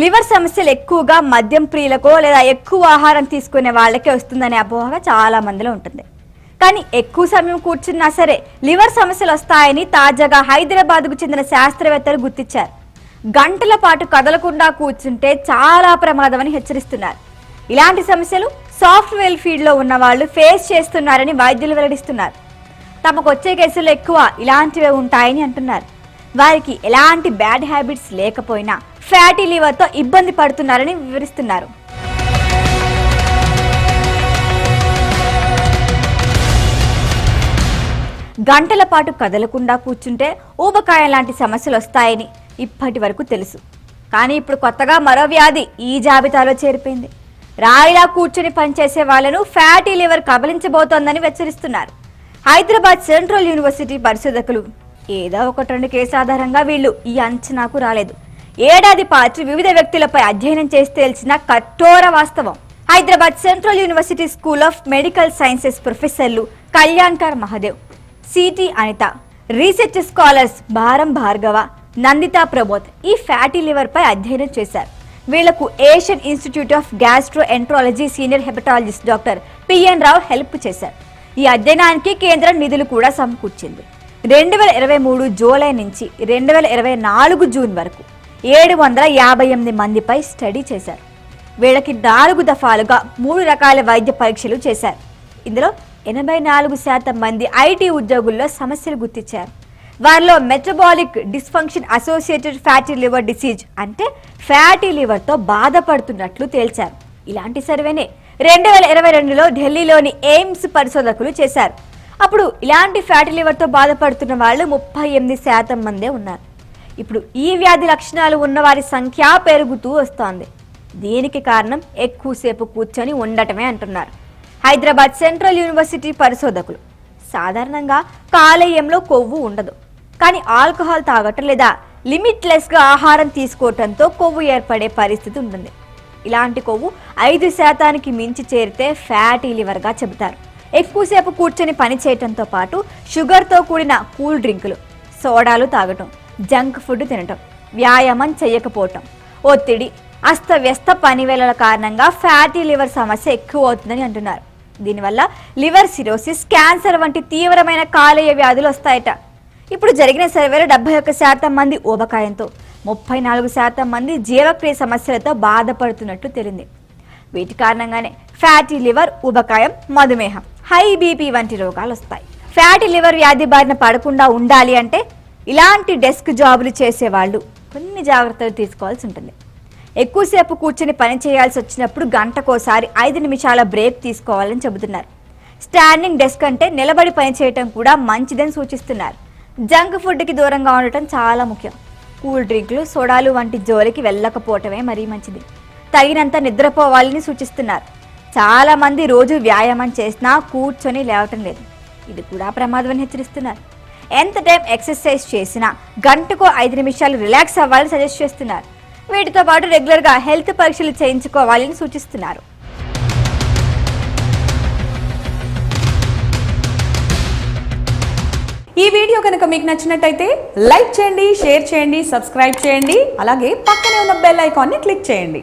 Liver సమస్యలు ఎక్కువగా మద్యం ప్రియులకో లేదా ఎక్కువ ఆహారం తీసుకునే వాళ్ళకే వస్తుందనే అపోహ చాలా మందిలో ఉంటుంది. కానీ ఎక్కువ సమయం కూర్చున్నా సరే లివర్ సమస్యలు వస్తాయని తాజాగా హైదరాబాద్కు చెందిన శాస్త్రవేత్తలు గుర్తించారు. గంటల పాటు కదలకుండా కూర్చుంటే చాలా ప్రమాదమని హెచ్చరిస్తున్నారు. ఇలాంటి సమస్యలు సాఫ్ట్వేర్ ఫీల్డ్లో ఉన్న వాళ్ళు ఫేస్ చేస్తున్నారని వైద్యులు వెల్లడిస్తున్నారు. తమకు వచ్చే కేసులు ఎక్కువ ఇలాంటివే ఉంటాయని అంటున్నారు. వారికి ఎలాంటి బ్యాడ్ హ్యాబిట్స్ లేకపోయినా ఫ్యాటీ లివర్తో ఇబ్బంది పడుతున్నారని వివరిస్తున్నారు. గంటల పాటు కదలకుండా కూర్చుంటే ఊబకాయం లాంటి సమస్యలు వస్తాయని ఇప్పటి వరకు తెలుసు. కానీ ఇప్పుడు కొత్తగా మరో వ్యాధి ఈ జాబితాలో చేరిపోయింది. రాయిలా కూర్చుని పనిచేసే వాళ్ళను ఫ్యాటీ లివర్ కబలించబోతోందని హెచ్చరిస్తున్నారు హైదరాబాద్ సెంట్రల్ యూనివర్సిటీ పరిశోధకులు. ఏదో ఒకటి రెండు కేసు ఆధారంగా వీళ్ళు ఈ అంచనాకు రాలేదు. ఏడాది పాటు వివిధ వ్యక్తులపై అధ్యయనం చేసి తెలిసిన కఠోర వాస్తవం. Hyderabad central university school of medical sciences ప్రొఫెసర్లు Kalyankar Mahadev CT Anita research scholars Bharam Bhargava Nandita Pramod ఈ ఫ్యాటీ లివర్ పై అధ్యయనం చేశారు. వీళ్ళకు Asian institute of gastroenterology senior hepatologist doctor PN Rao help చేశారు. ఈ అధ్యయనానికి కేంద్రం నిధులు కూడా సమకూర్చింది. రెండు వేల ఇరవై మూడు జూలై నుంచి రెండు వేల ఇరవై నాలుగు జూన్ వరకు ఏడు వందల యాభై ఎనిమిది మందిపై స్టడీ చేశారు. వీళ్ళకి నాలుగు దఫాలుగా మూడు రకాల వైద్య పరీక్షలు చేశారు. ఇందులో ఎనభై నాలుగు శాతం మంది ఐటీ ఉద్యోగుల్లో సమస్యలు గుర్తించారు. వారిలో metabolic dysfunction associated fatty liver disease అంటే ఫ్యాటీ లివర్తో బాధపడుతున్నట్లు తేల్చారు. ఇలాంటి సర్వేనే రెండు వేల ఇరవై రెండులో ఢిల్లీలోని ఎయిమ్స్ పరిశోధకులు చేశారు. అప్పుడు ఇలాంటి ఫ్యాటీ లివర్తో బాధపడుతున్న వాళ్ళు ముప్పై ఎనిమిది శాతం మందే ఉన్నారు. ఇప్పుడు ఈ వ్యాధి లక్షణాలు ఉన్నవారి సంఖ్య పెరుగుతూ వస్తోంది. దీనికి కారణం ఎక్కువసేపు కూర్చొని ఉండటమే అంటున్నారు. హైదరాబాద్ సెంట్రల్ యూనివర్సిటీ పరిశోధకులు. సాధారణంగా కాలేయంలో కొవ్వు ఉండదు. కానీ ఆల్కహాల్ తాగటం లేదా లిమిట్లెస్గా ఆహారం తీసుకోవటంతో కొవ్వు ఏర్పడే పరిస్థితి ఉంటుంది. ఇలాంటి కొవ్వు ఐదు శాతానికి మించి చేరితే ఫ్యాటీ లివర్గా చెబుతారు. ఎక్కువసేపు కూర్చొని పని చేయటంతో పాటు షుగర్తో కూడిన కూల్ డ్రింకులు సోడాలు తాగటం జంక్ ఫుడ్ తినటం వ్యాయామం చేయకపోవటం. ఒత్తిడి అస్తవ్యస్త పనివేళల కారణంగా ఫ్యాటీ లివర్ సమస్య ఎక్కువ అవుతుందని అంటున్నారు. దీనివల్ల లివర్ సిరోసిస్ క్యాన్సర్ వంటి తీవ్రమైన కాలేయ వ్యాధులు వస్తాయట. ఇప్పుడు జరిగిన సర్వేలో డెబ్బై ఒక్క శాతం మంది ఊబకాయంతో ముప్పై నాలుగు శాతం మంది జీవక్రియ సమస్యలతో బాధపడుతున్నట్లు తెలింది. వీటి కారణంగానే ఫ్యాటీ లివర్ ఊబకాయం మధుమేహం హై బీపీ వంటి రోగాలు వస్తాయి. ఫ్యాటీ లివర్ వ్యాధి బారిన పడకుండా ఉండాలి అంటే ఇలాంటి డెస్క్ జాబులు చేసేవాళ్ళు కొన్ని జాగ్రత్తలు తీసుకోవాల్సి ఉంటుంది. ఎక్కువసేపు కూర్చొని పని చేయాల్సి వచ్చినప్పుడు గంటకోసారి ఐదు నిమిషాల బ్రేక్ తీసుకోవాలని చెబుతున్నారు. స్టాండింగ్ డెస్క్ అంటే నిలబడి పని చేయటం కూడా మంచిదని సూచిస్తున్నారు. జంక్ ఫుడ్కి దూరంగా ఉండటం చాలా ముఖ్యం. కూల్ డ్రింక్లు సోడాలు వంటి జోలికి వెళ్ళకపోవటమే మరీ మంచిది. తగినంత నిద్రపోవాలని సూచిస్తున్నారు. చాలామంది రోజు వ్యాయామం చేసినా కూర్చొని లేవటం లేదు. ఇది కూడా ప్రమాదం హెచ్చరిస్తున్నారు. ఎంత టైం ఎక్సర్సైజ్ చేసినా గంటకు ఐదు నిమిషాలు రిలాక్స్ అవ్వాలని సజెస్ట్ చేస్తున్నారు. వీటితో పాటు రెగ్యులర్గా హెల్త్ పరీక్షలు చేయించుకోవాలని సూచిస్తున్నారు. ఈ వీడియో కనుక మీకు నచ్చినట్టయితే లైక్ చేయండి షేర్ చేయండి సబ్స్క్రైబ్ చేయండి అలాగే పక్కనే ఉన్న బెల్ ఐకాన్ని క్లిక్ చేయండి.